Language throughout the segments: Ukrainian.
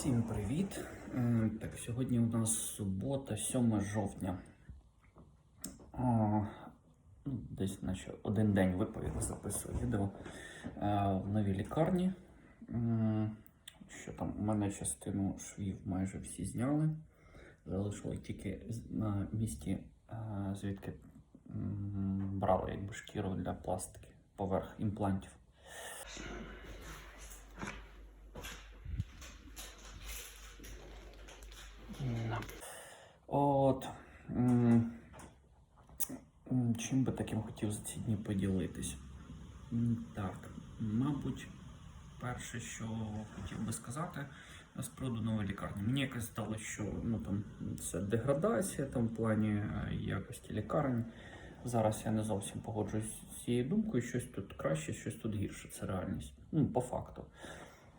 Всім привіт! Так, сьогодні у нас субота, 7 жовтня. О, ну, десь наче один день випав, я записую відео е, в новій лікарні. Що там, у мене частину швів майже всі зняли. Залишили тільки на місці, е, звідки брали якби шкіру для пластики поверх імплантів. От. Чим би таким хотів за ці дні поділитись? Так, мабуть, перше, що хотів би сказати з приводу нової лікарні. Мені якось здалося, що ну, там, це деградація там, в плані е, якості лікарень. Зараз я не зовсім погоджуюсь з цією думкою, щось тут краще, щось тут гірше. Це реальність. Ну, по факту.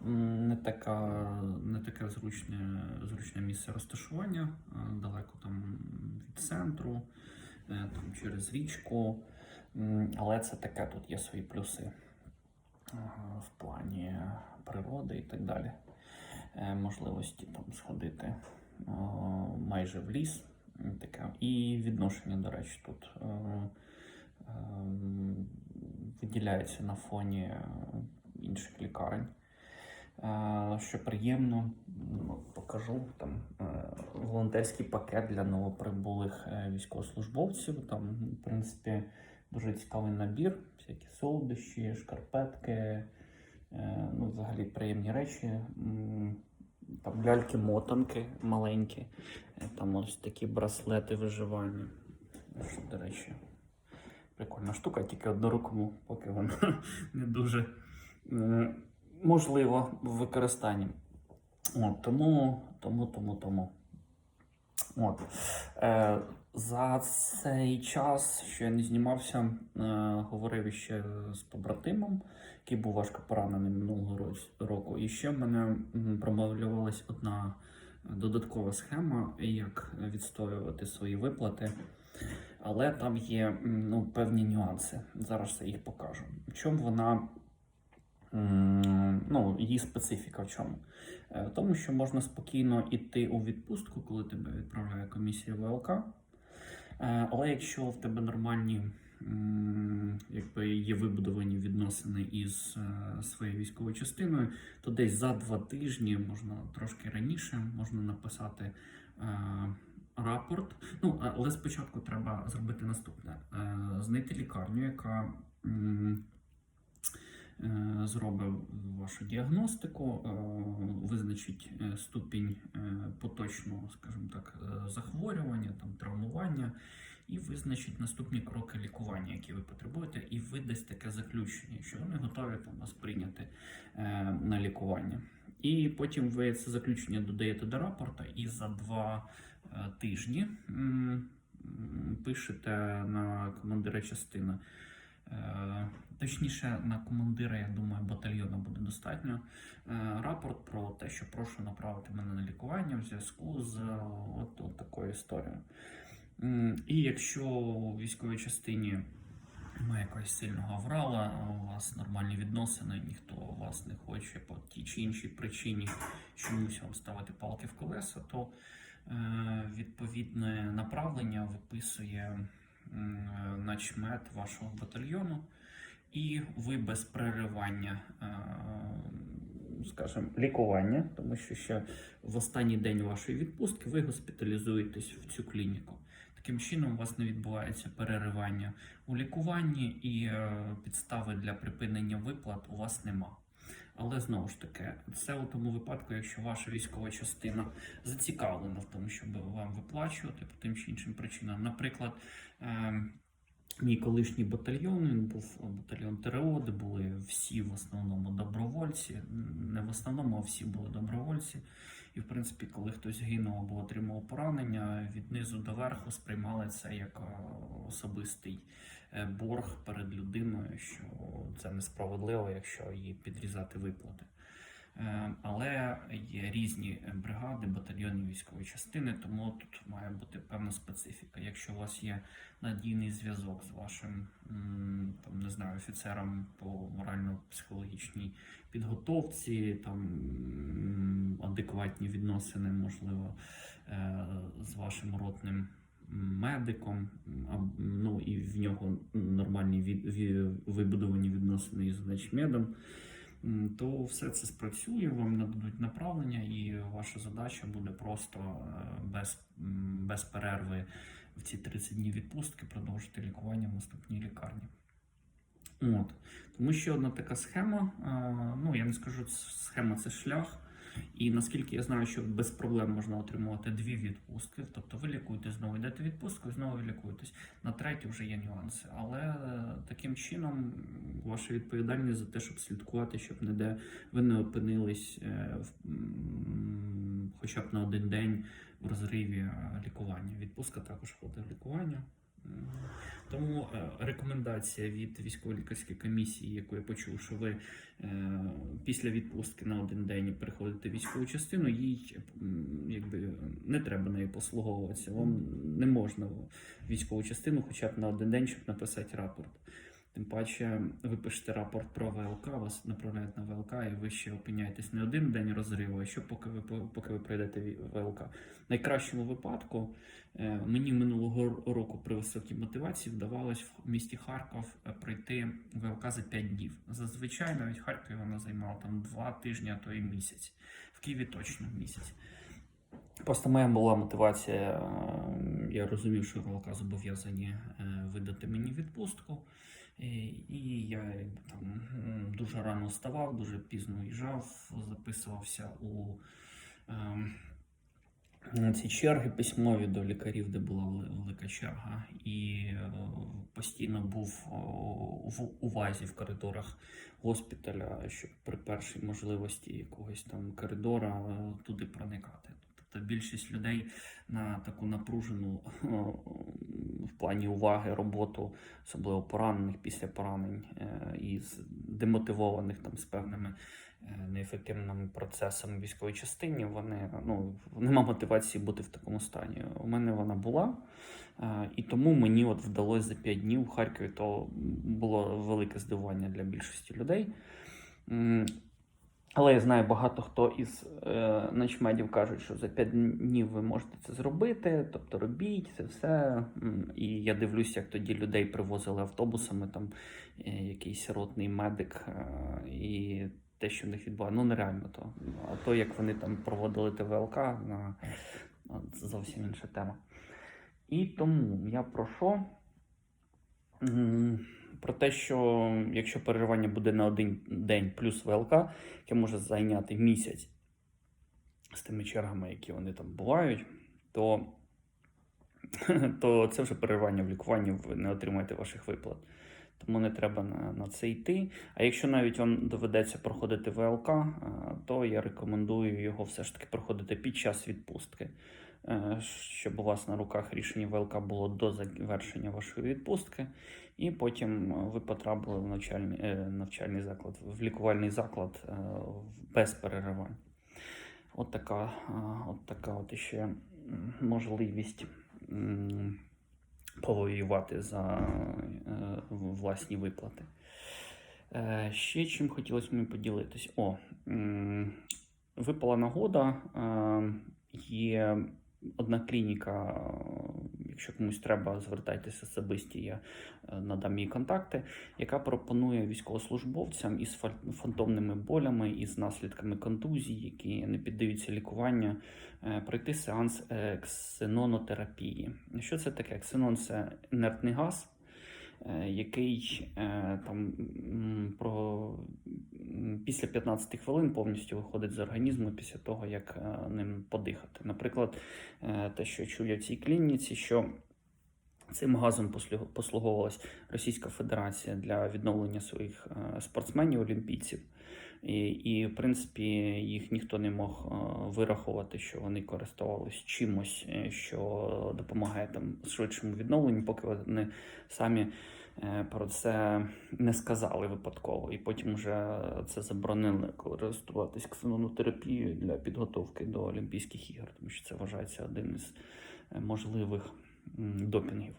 Не, така, не таке зручне, зручне місце розташування, е, далеко там від центру, е, там через річку. Але це таке, тут є свої плюси е, в плані природи і так далі. Можливості там сходити майже в ліс. Таке. І відношення, до речі, тут виділяється на фоні інших лікарень. Що приємно, покажу там е, волонтерський пакет для новоприбулих е, військовослужбовців. Там, в принципі, дуже цікавий набір, всякі солодощі, шкарпетки, е, ну, взагалі приємні речі. Там ляльки-мотанки маленькі, там ось такі браслети виживання. До речі, прикольна штука, тільки однорукому, поки вона не дуже можливо в використанні. От, тому, тому, тому, тому. От. Е, за цей час, що я не знімався, е, говорив ще з побратимом, який був важко поранений минулого року. І ще в мене м, промовлювалась одна додаткова схема, як відстоювати свої виплати. Але там є ну, певні нюанси. Зараз я їх покажу. В чому вона ну, її специфіка в чому? Е, В тому, що можна спокійно йти у відпустку, коли тебе відправляє комісія ВЛК. Е, Але якщо в тебе нормальні якби є вибудовані відносини із е, своєю військовою частиною, то десь за два тижні, можна трошки раніше, можна написати рапорт. Ну, але спочатку треба зробити наступне: знайти лікарню, яка. Е, зробить вашу діагностику, е, визначить е, ступінь поточного, скажімо так, захворювання, там, травмування, і визначить наступні кроки лікування, які ви потребуєте, і видасть таке заключення, що вони готові там, вас прийняти на лікування. І потім ви це заключення додаєте до рапорта, і за два тижні пишете на командира частини. Е, Точніше, на командира, я думаю, батальйону буде достатньо. е, Рапорт про те, що прошу направити мене на лікування в зв'язку з е, от, от такою історією. І якщо у військовій частині немає якогось сильного аврала, у вас нормальні відносини, ніхто вас не хоче по тій чи іншій причині чомусь вам ставити палки в колеса, то відповідне направлення виписує начмет вашого батальйону, і ви без переривання, е, скажімо, лікування, тому що ще в останній день вашої відпустки ви госпіталізуєтесь в цю клініку. Таким чином, у вас не відбувається переривання у лікуванні і е, підстави для припинення виплат у вас нема. Але знову ж таки, це у тому випадку, якщо ваша військова частина зацікавлена в тому, щоб вам виплачувати по тим чи іншим причинам. Наприклад, е, мій колишній батальйон, він був батальйон ТРО, де були всі в основному добровольці. Не в основному, а всі були добровольці. І, в принципі, коли хтось гинув або отримав поранення, від низу до верху сприймали це як е, особистий е, борг перед людиною, що це несправедливо, якщо їй підрізати виплати. Е, Але є різні бригади, батальйони військової частини, тому тут має бути певна специфіка. Якщо у вас є надійний зв'язок з вашим там, не знаю, офіцером по морально-психологічній підготовці, там адекватні відносини, можливо, е, з вашим ротним медиком, ну і в нього нормальні від, ві- вибудовані відносини із начмедом, то все це спрацює, вам нададуть направлення, і ваша задача буде просто е, без, без перерви в ці 30 днів відпустки продовжити лікування в наступній лікарні. От. Тому ще одна така схема. е, Ну, я не скажу, схема це шлях. І наскільки я знаю, що без проблем можна отримувати дві відпустки. Тобто ви лікуєтесь знову, йдете відпустку і знову лікуєтесь. На третій вже є нюанси. Але е, таким чином ваша відповідальність за те, щоб слідкувати, щоб ніде ви не опинились е, в, хоча б на один день в розриві е, лікування. Відпустка також входить в лікування. Тому е, рекомендація від військово-лікарської комісії, яку я почув, що ви е, після відпустки на один день приходите в військову частину, їй якби не треба нею послуговуватися. Вам не можна в військову частину, хоча б на один день, щоб написати рапорт. Тим паче, ви пишете рапорт про ВЛК, вас направляють на ВЛК, і ви ще опиняєтесь не один день розриву, а що поки ви поки ви пройдете ВЛК. В найкращому випадку е, мені минулого року при високій мотивації вдавалось в місті Харків е, пройти ВЛК за 5 днів. Зазвичай навіть в Харкові вона займала там 2 тижні, а то і місяць. В Києві точно місяць. Просто моя була мотивація. Я розумів, що ВЛК зобов'язані е, видати мені відпустку. Е, І я там дуже рано вставав, дуже пізно їжджав, записувався у ем, ці черги письмові до лікарів, де була велика черга, і е, постійно був в увазі в коридорах госпіталя, щоб при першій можливості якогось там коридора туди проникати. Тобто більшість людей на таку напружену в плані уваги роботу, особливо поранених після поранень е, і з демотивованих там з певними е, неефективними процесами в військовій частині, вони ну нема мотивації бути в такому стані. У мене вона була, е, і тому мені от вдалося за 5 днів в Харкові. То було велике здивування для більшості людей. Але я знаю, багато хто із е, начмедів кажуть, що за 5 днів ви можете це зробити, тобто робіть це все. І я дивлюся, як тоді людей привозили автобусами, там е, якийсь ротний медик, е, і те, що в них відбувається, ну нереально то. А то, як вони там проводили ТВЛК, на це зовсім інша тема. І тому я про що? Про те, що якщо переривання буде на один день плюс ВЛК, яке може зайняти місяць з тими чергами, які вони там бувають, то, то це вже переривання в лікуванні, ви не отримаєте ваших виплат. Тому не треба на, на це йти. А якщо навіть вам доведеться проходити ВЛК, е, то я рекомендую його все ж таки проходити під час відпустки, щоб у вас на руках рішення ВЛК було до завершення вашої відпустки, і потім е, ви потрапили в навчальний, е, навчальний заклад, в лікувальний заклад е, без переривань. От така, е, от така от ще можливість. повоювати за е, власні виплати. Е, ще чим хотілося мені поділитись. О, випала нагода. Е, є одна клініка, якщо комусь треба, звертайтеся особисті, я е, надам їй контакти, яка пропонує військовослужбовцям із фа- фантомними болями, із наслідками контузій, які не піддаються лікуванню, е, пройти сеанс е, ксенонотерапії. Що це таке? Ксенон це інертний газ, який е, там про після 15 хвилин повністю виходить з організму після того, як е, ним подихати. Наприклад, е, те, що чув я в цій клініці, що Цим газом послуг- послуговувалась Російська Федерація для відновлення своїх е, спортсменів, олімпійців. І, і, в принципі, їх ніхто не мог е, вирахувати, що вони користувалися чимось, е, що допомагає там швидшому відновленню, поки вони самі е, про це не сказали випадково, і потім вже це заборонили користуватись ксенонотерапією для підготовки до Олімпійських ігор, тому що це вважається один із можливих допінгів.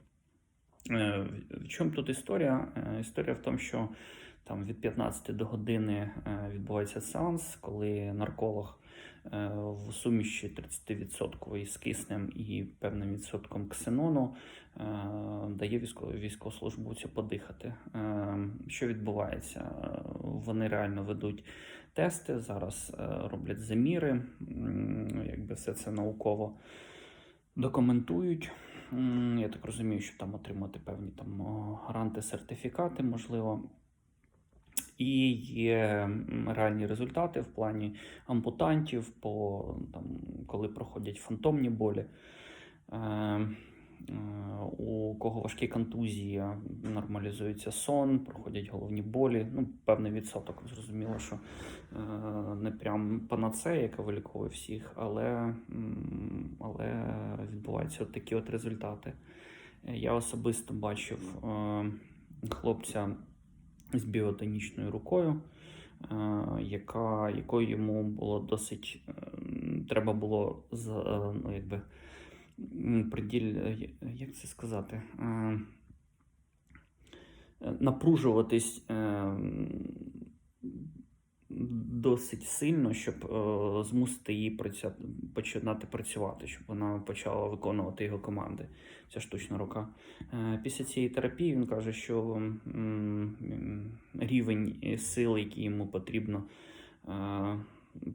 В чому тут історія? Історія в тому, що там від 15 до години е, відбувається сеанс, коли нарколог е, в суміші 30% з киснем і певним відсотком ксенону е, дає військо- військовослужбовцю подихати. Що відбувається? Вони реально ведуть тести, зараз роблять заміри, якби все це науково документують. Я так розумію, що там отримати певні там гранти, сертифікати, можливо. І є реальні результати в плані ампутантів, по, там, коли проходять фантомні болі. Е, е, у кого важкі контузії, нормалізується сон, проходять головні болі. Ну, певний відсоток, зрозуміло, що е, не прям панацея, яка виліковує всіх, але, але відбуваються от такі от результати. Я особисто бачив хлопця з біотонічною рукою, е, яка, якою йому було досить е, треба було е, ну, якби, приділь, як це сказати? Напружуватись досить сильно, щоб е, змусити її праця... починати працювати, щоб вона почала виконувати його команди. Ця штучна рука. Е, Після цієї терапії він каже, що м, рівень сили, який йому потрібно е,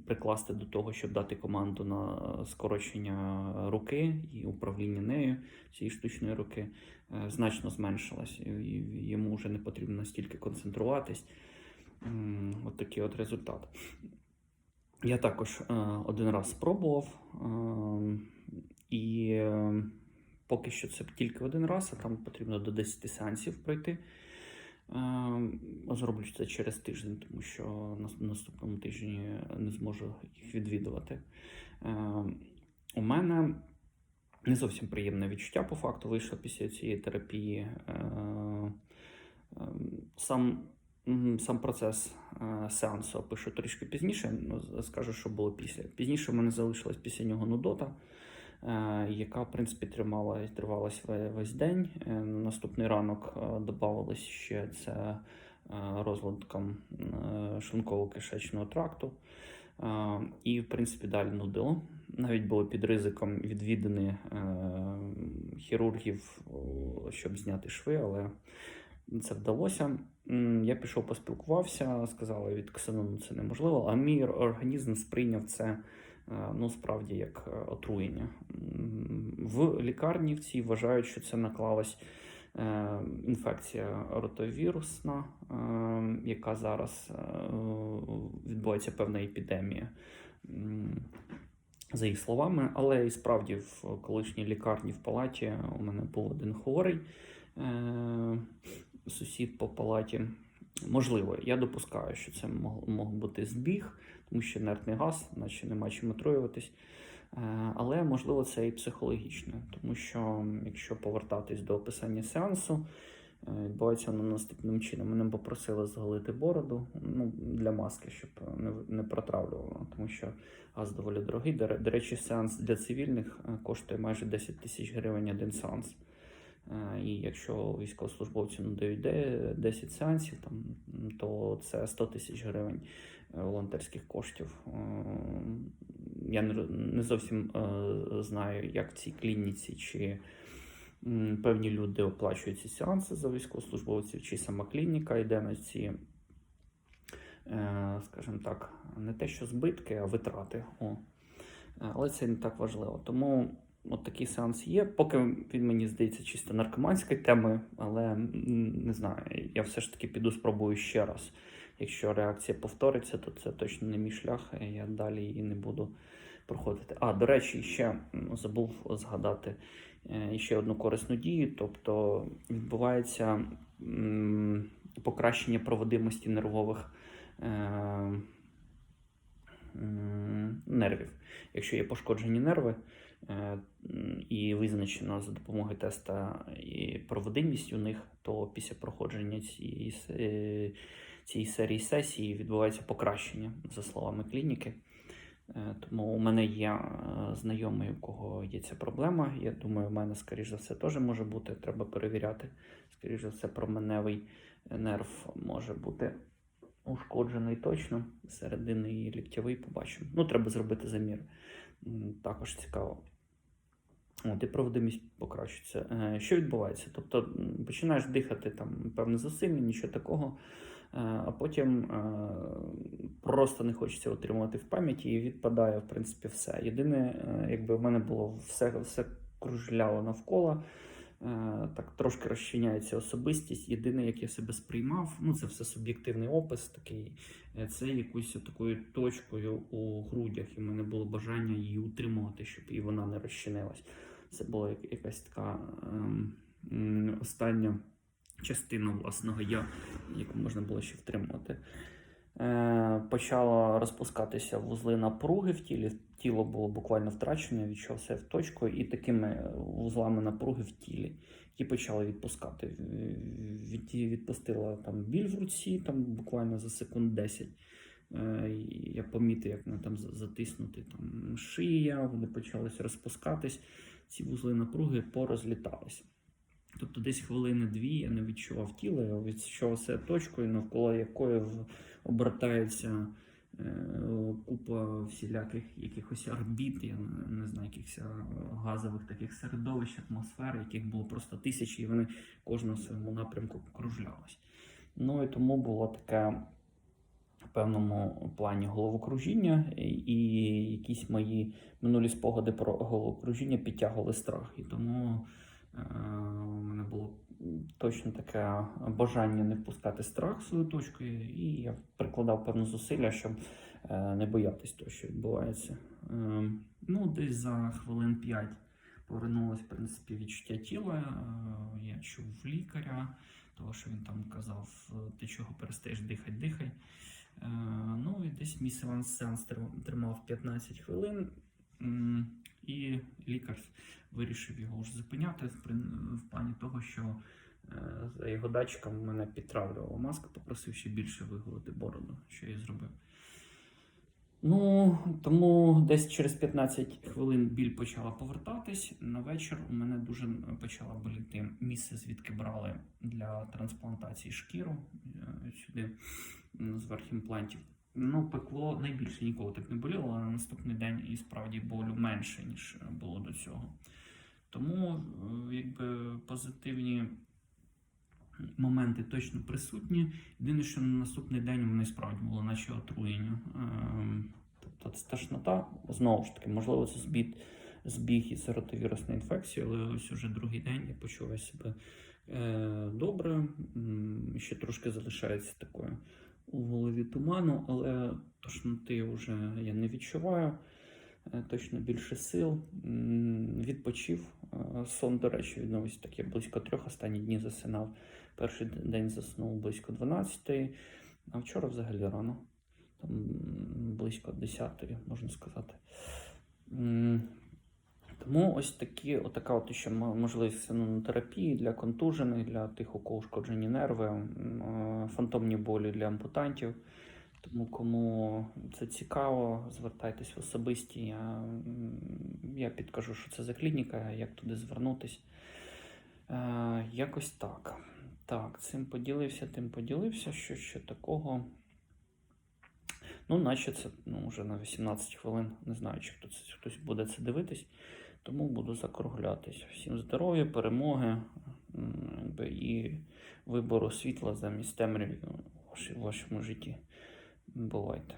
прикласти до того, щоб дати команду на скорочення руки і управління нею, цієї штучної руки, е, значно зменшилась. Йому вже не потрібно настільки концентруватись. От такий от результат. Я також е, один раз спробував, е, і е, поки що це тільки один раз, а там потрібно до 10 сеансів пройти. Е, Зроблю це через тиждень, тому що на наступному тижні не зможу їх відвідувати. У мене не зовсім приємне відчуття по факту вийшло після цієї терапії. Е, Сам, сам процес е, сеансу опишу трішки пізніше. ну, Скажу, що було після. Пізніше в мене залишилась після нього нудота, е, яка, в принципі, тримала, тривалась весь день. Е, На наступний ранок додавалось ще це розладком е, шлунково-кишечного тракту. І, в принципі, далі нудило. Навіть було під ризиком відвідини хірургів, щоб зняти шви, але це вдалося. Я пішов поспілкувався, сказали, від ксенону це неможливо, а мій організм сприйняв це е, ну, справді як е, отруєння. В лікарні в цій вважають, що це наклалась е, інфекція ротовірусна, яка зараз відбувається певна епідемія. За їх словами, але і справді в колишній лікарні в палаті у мене був один хворий сусід по палаті. Можливо, я допускаю, що це мог, мог бути збіг, тому що інертний газ, наче нема чим отруюватись. Е, Але можливо це і психологічне, тому що якщо повертатись до описання сеансу, е, відбувається воно наступним чином. Мене попросили зголити бороду ну, для маски, щоб не, протравлювало, тому що газ доволі дорогий. До, до речі, сеанс для цивільних е, коштує майже 10 тисяч гривень один сеанс. Е, І якщо військовослужбовцю надають 10 сеансів, там, то це 100 тисяч гривень е, волонтерських коштів. Е, Я не, зовсім знаю, як в цій клініці, чи певні люди оплачують ці сеанси за військовослужбовців, чи сама клініка йде на ці, скажімо так, не те, що збитки, а витрати. О. Але це не так важливо. Тому от такий сеанс є. Поки він мені здається чисто наркоманської теми, але не знаю, я все ж таки піду спробую ще раз. Якщо реакція повториться, то це точно не мій шлях, я далі її не буду проходити. А, до речі, ще забув згадати е, ще одну корисну дію, тобто відбувається покращення проводимості нервових. Е, нервів. Якщо є пошкоджені нерви, і визначено за допомогою теста і проводимість у них, то після проходження цієї, е, цієї серії сесії відбувається покращення, за словами клініки. Е, Тому у мене є е, знайомий, у кого є ця проблема. Я думаю, у мене, скоріш за все, теж може бути. Треба перевіряти. Скоріш за все, променевий нерв може бути ушкоджений точно. Середини і ліктєвий побачимо. Ну, треба зробити замір. Також цікаво. От, і проводимість покращується. Е, Що відбувається? Тобто починаєш дихати там певне засилля, нічого такого, е, а потім е, просто не хочеться отримувати в пам'яті і відпадає, в принципі, все. Єдине, якби в мене було все, все кружляло навколо. Е, Так трошки розчиняється особистість. Єдине, як я себе сприймав, ну це все суб'єктивний опис такий. е, Це якоюсь такою точкою у грудях, і в мене було бажання її утримувати, щоб і вона не розчинилась. Це була якась така ем, остання частина власного я, яку можна було ще втримувати. Е, почало розпускатися вузли напруги в тілі. Тіло було буквально втрачене, відчув все в точку, і такими вузлами напруги в тілі, які почали відпускати. Від, відпустила там біль в руці, там буквально за секунд 10. Е, Я помітив, як вони там затиснути там шия, вони почалися розпускатись, ці вузли напруги порозліталися. Тобто десь хвилини-дві я не відчував тіла, я відчував все точкою, навколо якої обертається е, купа всіляких якихось орбіт, я не, знаю, якихось е, газових таких середовищ, атмосфер, яких було просто тисячі, і вони кожна в своєму напрямку кружлялись. Ну і тому було таке в певному плані головокружіння, і- якісь мої минулі спогади про головокружіння підтягували страх. І тому у мене було точно таке бажання не впускати страх свою точку, і я прикладав певне зусилля, щоб е, не боятись того, що відбувається. Е, Ну, десь за хвилин 5 повернулось, в принципі, відчуття тіла. Е, Я чув лікаря, того, що він там казав, ти чого перестаєш дихати, дихай. Е, Ну і десь мій сеанс, тримав 15 хвилин, і лікар вирішив його вже зупиняти в, плані того, що е, за його датчиком мене підтравлювала маска, попросив ще більше виголити бороду, що я і зробив. Ну, тому десь через 15 хвилин біль почала повертатись. На вечір у мене дуже почала боліти місце, звідки брали для трансплантації шкіру е, сюди з верхімплантів. Ну, пекло найбільше ніколи так не боліло, але на наступний день і справді болю менше, ніж було до цього. Тому, е, якби позитивні моменти точно присутні. Єдине, що на наступний день у мене справді було наче отруєння. Ем, Тобто це тошнота, знову ж таки, можливо, це збіг, збіг із ротовірусної інфекції, але ось уже другий день я почуваю себе е, добре. Ще трошки залишається такою у голові туману, але тошноти вже я не відчуваю. Е, Точно більше сил. Відпочив. Е, Сон, до речі, відновився так. Я близько трьох останні дні засинав. Перший день заснув близько 12, а вчора взагалі рано. Там близько 10, можна сказати. Тому ось такі, отака от ще можливість синотерапії для контужених, для тих, у кого ушкоджені нерви, е, фантомні болі для ампутантів. Тому кому це цікаво, звертайтесь в особисті. Я, я підкажу, що це за клініка, як туди звернутись. Е, якось так. Так, цим поділився, тим поділився. Що ще такого? Ну, наче це ну, вже на 18 хвилин. Не знаю, чи хтось, хтось буде це дивитись. Тому буду закруглятись. Всім здоров'я, перемоги і вибору світла замість темряви в вашому житті. Бувайте.